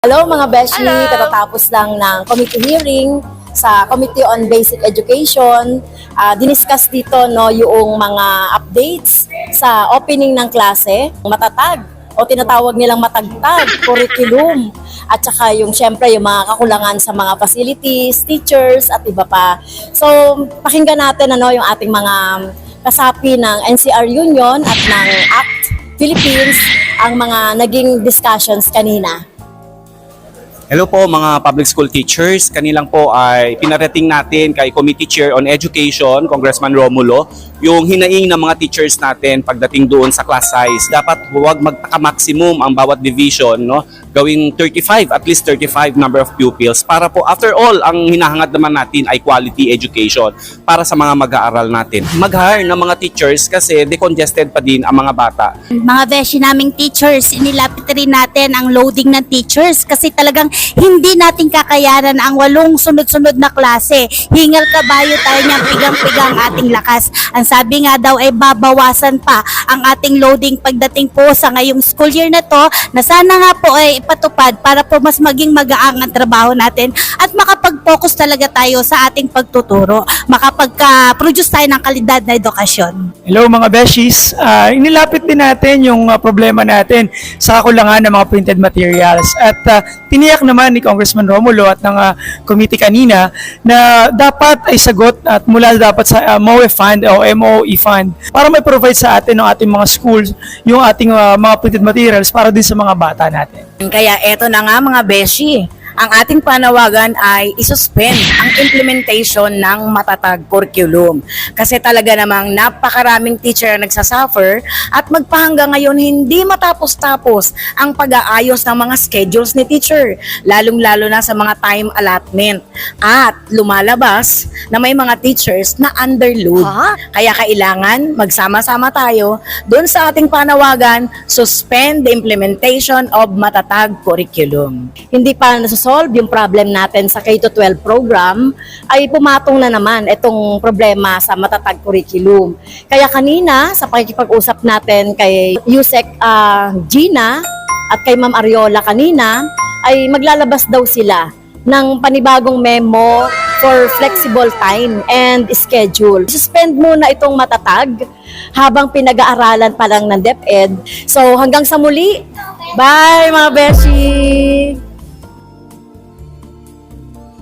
Hello mga Beshi, Hello. katatapos lang ng committee hearing sa Committee on Basic Education. Ah, diniscuss dito no yung mga updates sa opening ng klase, matatag o tinatawag nilang matagtag, curriculum, at saka yung syempre yung mga kakulangan sa mga facilities, teachers, at iba pa. So, pakinggan natin ano yung ating mga kasapi ng NCR Union at ng ACT Philippines ang mga naging discussions kanina. Hello po mga public school teachers. Kanilang po ay pinarating natin kay Committee Chair on Education, Congressman Romulo, yung hinaing ng mga teachers natin pagdating doon sa class size. Dapat huwag magpaka-maximum ang bawat division, no? Gawing 35, at least 35 number of pupils para po after all, ang hinahangad naman natin ay quality education para sa mga mag-aaral natin. Mag-hire ng mga teachers kasi decongested pa din ang mga bata. Mga beshi naming teachers, inilapit rin natin ang loading ng teachers kasi talagang hindi natin kakayanan ang walong sunod-sunod na klase. Hingal kabayo tayo niyang pigang-pigang ating lakas. Ang sabi nga daw ay babawasan pa ang ating loading pagdating po sa ngayong school year na to na sana nga po ay ipatupad para po mas maging magaang ang trabaho natin at makapag-focus talaga tayo sa ating pagtuturo. Makapag-produce tayo ng kalidad na edukasyon. Hello mga beshies. Ah, inilapit din natin yung ah, problema natin sa kakulangan ng mga printed materials. At ah, tiniyak naman ni Congressman Romulo at ng ah, committee kanina na dapat ay sagot at mula dapat sa ah, MOE Fund o MOE Fund para may provide sa atin ng ating mga schools yung ating ah, mga printed materials para din sa mga bata natin. Kaya eto na nga mga beshi, ang ating panawagan ay isuspend ang implementation ng matatag curriculum. Kasi talaga namang napakaraming teacher ang nagsasuffer at magpahanggang ngayon hindi matapos-tapos ang pag-aayos ng mga schedules ni teacher, lalong-lalo na sa mga time allotment. At lumalabas na may mga teachers na underload. Kaya kailangan magsama-sama tayo doon sa ating panawagan, suspend the implementation of matatag curriculum. hindi pa nasosolve yung problem natin sa K-12 program, ay pumatong na naman itong problema sa matatag curriculum. Kaya kanina, sa pakikipag-usap natin kay Yusek ah, Gina at kay Ma'am Ariola kanina, ay maglalabas daw sila ng panibagong memo for flexible time and schedule. Suspend muna itong matatag habang pinag-aaralan pa lang ng DepEd. So hanggang sa muli, bye mga beshi!